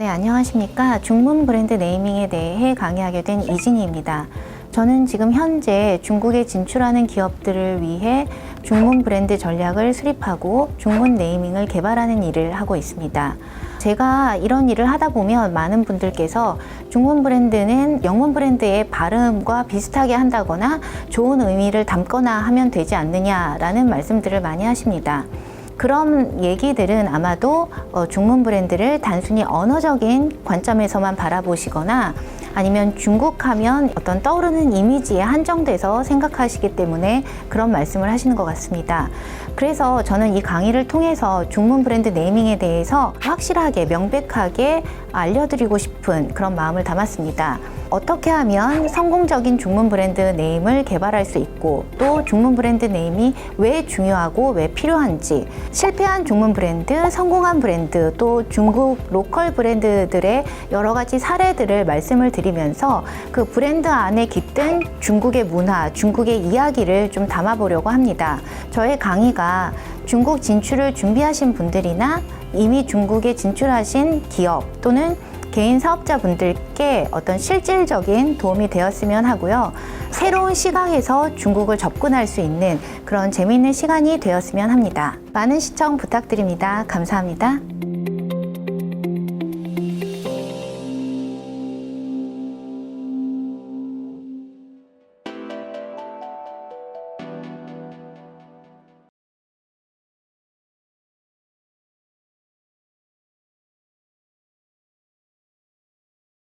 네, 안녕하십니까. 중문 브랜드 네이밍에 대해 강의하게 된 이진희입니다. 저는 지금 현재 중국에 진출하는 기업들을 위해 중문 브랜드 전략을 수립하고 중문 네이밍을 개발하는 일을 하고 있습니다. 제가 이런 일을 하다 보면 많은 분들께서 중문 브랜드는 영문 브랜드의 발음과 비슷하게 한다거나 좋은 의미를 담거나 하면 되지 않느냐라는 말씀들을 많이 하십니다. 그런 얘기들은 아마도 어, 중문 브랜드를 단순히 언어적인 관점에서만 바라보시거나 아니면 중국 하면 어떤 떠오르는 이미지에 한정돼서 생각하시기 때문에 그런 말씀을 하시는 것 같습니다. 그래서 저는 이 강의를 통해서 중문 브랜드 네이밍에 대해서 확실하게 명백하게 알려드리고 싶은 그런 마음을 담았습니다. 어떻게 하면 성공적인 중문 브랜드 네임을 개발할 수 있고 또 중문 브랜드 네임이 왜 중요하고 왜 필요한지 실패한 중문 브랜드, 성공한 브랜드 또 중국 로컬 브랜드들의 여러 가지 사례들을 말씀을 드 리면서 그 브랜드 안에 깃든 중국의 문화, 중국의 이야기를 좀 담아보려고 합니다. 저의 강의가 중국 진출을 준비하신 분들이나 이미 중국에 진출하신 기업 또는 개인 사업자분들께 어떤 실질적인 도움이 되었으면 하고요. 새로운 시각에서 중국을 접근할 수 있는 그런 재미있는 시간이 되었으면 합니다. 많은 시청 부탁드립니다. 감사합니다.